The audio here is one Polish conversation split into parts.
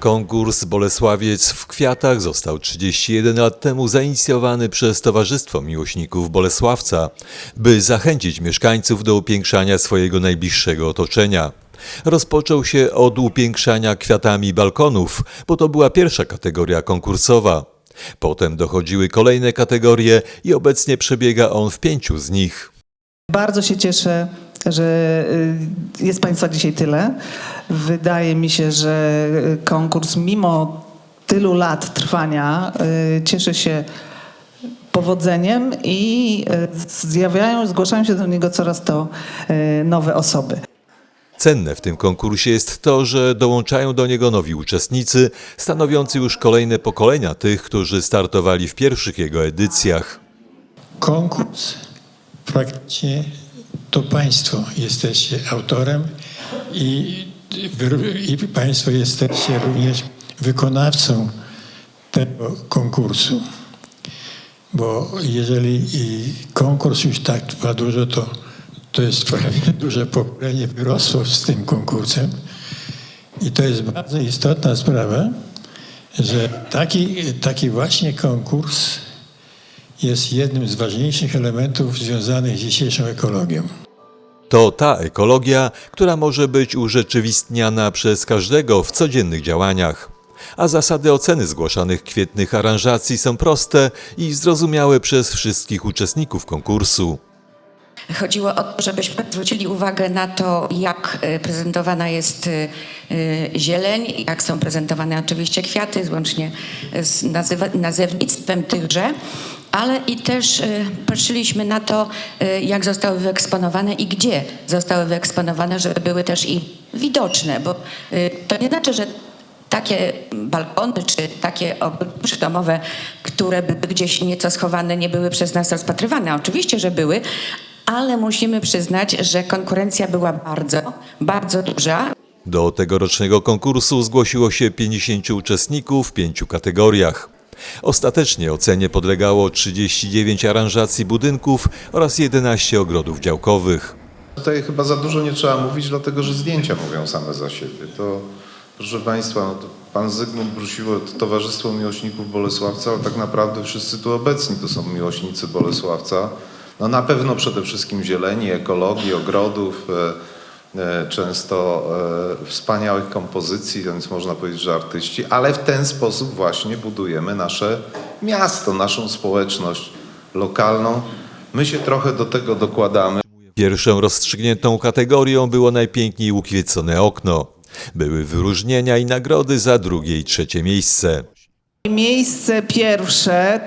Konkurs Bolesławiec w Kwiatach został 31 lat temu zainicjowany przez Towarzystwo Miłośników Bolesławca, by zachęcić mieszkańców do upiększania swojego najbliższego otoczenia. Rozpoczął się od upiększania kwiatami balkonów, bo to była pierwsza kategoria konkursowa. Potem dochodziły kolejne kategorie i obecnie przebiega on w pięciu z nich. Bardzo się cieszę, że y, jest Państwa dzisiaj tyle. Wydaje mi się, że konkurs mimo tylu lat trwania y, cieszy się powodzeniem i y, zjawiają, zgłaszają się do niego coraz to nowe osoby. Cenne w tym konkursie jest to, że dołączają do niego nowi uczestnicy, stanowiący już kolejne pokolenia tych, którzy startowali w pierwszych jego edycjach. konkurs praktycznie to Państwo jesteście autorem i, i Państwo jesteście również wykonawcą tego konkursu. Bo jeżeli konkurs już tak trwa dużo, to, to jest prawie duże pokolenie wyrosło z tym konkursem. I to jest bardzo istotna sprawa, że taki, taki właśnie konkurs jest jednym z ważniejszych elementów związanych z dzisiejszą ekologią. To ta ekologia, która może być urzeczywistniana przez każdego w codziennych działaniach. A zasady oceny zgłaszanych kwietnych aranżacji są proste i zrozumiałe przez wszystkich uczestników konkursu. Chodziło o to, żebyśmy zwrócili uwagę na to, jak e, prezentowana jest e, e, zieleń, jak są prezentowane oczywiście kwiaty, łącznie z nazewnictwem tychże, ale i też e, patrzyliśmy na to, e, jak zostały wyeksponowane i gdzie zostały wyeksponowane, żeby były też i widoczne, bo e, to nie znaczy, że takie balkony czy takie ogródki przydomowe, które były gdzieś nieco schowane, nie były przez nas rozpatrywane. Oczywiście, że były, ale musimy przyznać, że konkurencja była bardzo, bardzo duża. Do tegorocznego konkursu zgłosiło się 50 uczestników w pięciu kategoriach. Ostatecznie ocenie podlegało 39 aranżacji budynków oraz 11 ogrodów działkowych. Tutaj chyba za dużo nie trzeba mówić, dlatego że zdjęcia mówią same za siebie. To, proszę Państwa, no to Pan Zygmunt Brusiło, to Towarzystwo Miłośników Bolesławca, ale tak naprawdę wszyscy tu obecni to są miłośnicy Bolesławca. No na pewno przede wszystkim zieleni, ekologii, ogrodów, e, często e, wspaniałych kompozycji, więc można powiedzieć, że artyści, ale w ten sposób właśnie budujemy nasze miasto, naszą społeczność lokalną. My się trochę do tego dokładamy. Pierwszą rozstrzygniętą kategorią było najpiękniej ukwiecone okno. Były wyróżnienia i nagrody za drugie i trzecie miejsce. Miejsce pierwsze.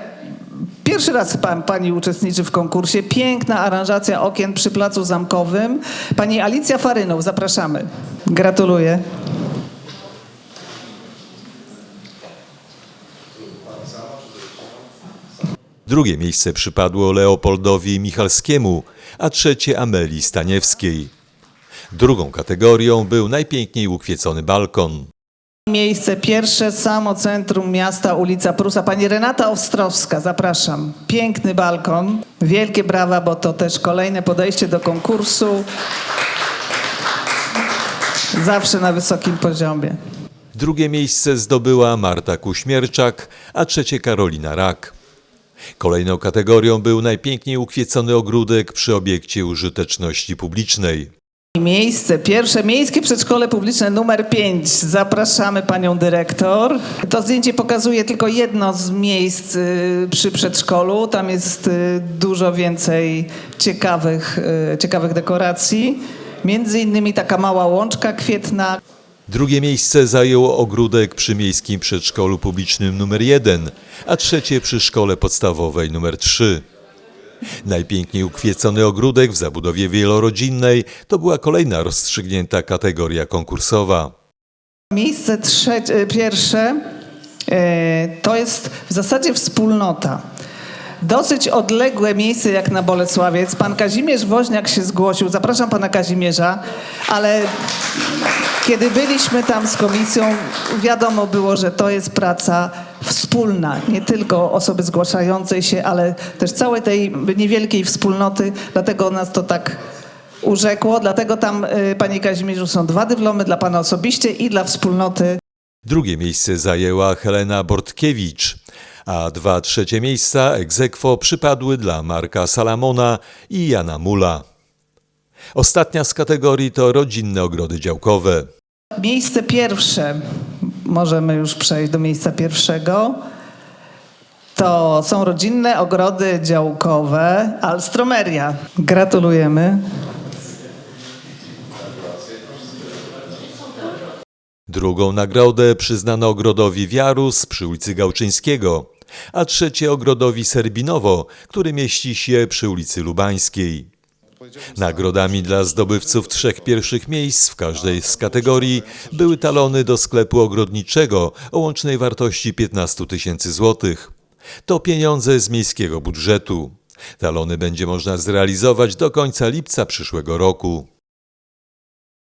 Pierwszy raz pan, pani uczestniczy w konkursie. Piękna aranżacja okien przy Placu Zamkowym. Pani Alicja Farynow, zapraszamy. Gratuluję. Drugie miejsce przypadło Leopoldowi Michalskiemu, a trzecie Amelii Staniewskiej. Drugą kategorią był najpiękniej ukwiecony balkon. Miejsce pierwsze, samo centrum miasta, ulica Prusa. Pani Renata Ostrowska, zapraszam. Piękny balkon. Wielkie brawa, bo to też kolejne podejście do konkursu. Zawsze na wysokim poziomie. Drugie miejsce zdobyła Marta Kuśmierczak, a trzecie Karolina Rak. Kolejną kategorią był najpiękniej ukwiecony ogródek przy obiekcie użyteczności publicznej. Miejsce pierwsze, Miejskie Przedszkole Publiczne numer 5. Zapraszamy panią dyrektor. To zdjęcie pokazuje tylko jedno z miejsc y, przy przedszkolu. Tam jest y, dużo więcej ciekawych, y, ciekawych dekoracji. Między innymi taka mała łączka kwietna. Drugie miejsce zajął ogródek przy miejskim przedszkolu publicznym numer 1, a trzecie przy szkole podstawowej numer 3. Najpiękniej ukwiecony ogródek w zabudowie wielorodzinnej to była kolejna rozstrzygnięta kategoria konkursowa. Miejsce trzecie, pierwsze e, to jest w zasadzie wspólnota. Dosyć odległe miejsce jak na Bolesławiec. Pan Kazimierz Woźniak się zgłosił. Zapraszam pana Kazimierza, ale kiedy byliśmy tam z komisją, wiadomo było, że to jest praca wspólna, nie tylko osoby zgłaszającej się, ale też całej tej niewielkiej wspólnoty, dlatego nas to tak urzekło, dlatego tam, y, panie Kazimierzu, są dwa dyplomy dla pana osobiście i dla wspólnoty Drugie miejsce zajęła Helena Bortkiewicz, a dwa trzecie miejsca aequo przypadły dla Marka Salamona i Jana Mula. Ostatnia z kategorii to rodzinne ogrody działkowe. Miejsce pierwsze, możemy już przejść do miejsca pierwszego. To są rodzinne ogrody działkowe Alstromeria. Gratulujemy. Drugą nagrodę przyznano ogrodowi Wiarus przy ulicy Gałczyńskiego, a trzecie ogrodowi Serbinowo, który mieści się przy ulicy Lubańskiej. Nagrodami dla zdobywców trzech pierwszych miejsc w każdej z kategorii były talony do sklepu ogrodniczego o łącznej wartości 15 tysięcy złotych. To pieniądze z miejskiego budżetu. Talony będzie można zrealizować do końca lipca przyszłego roku.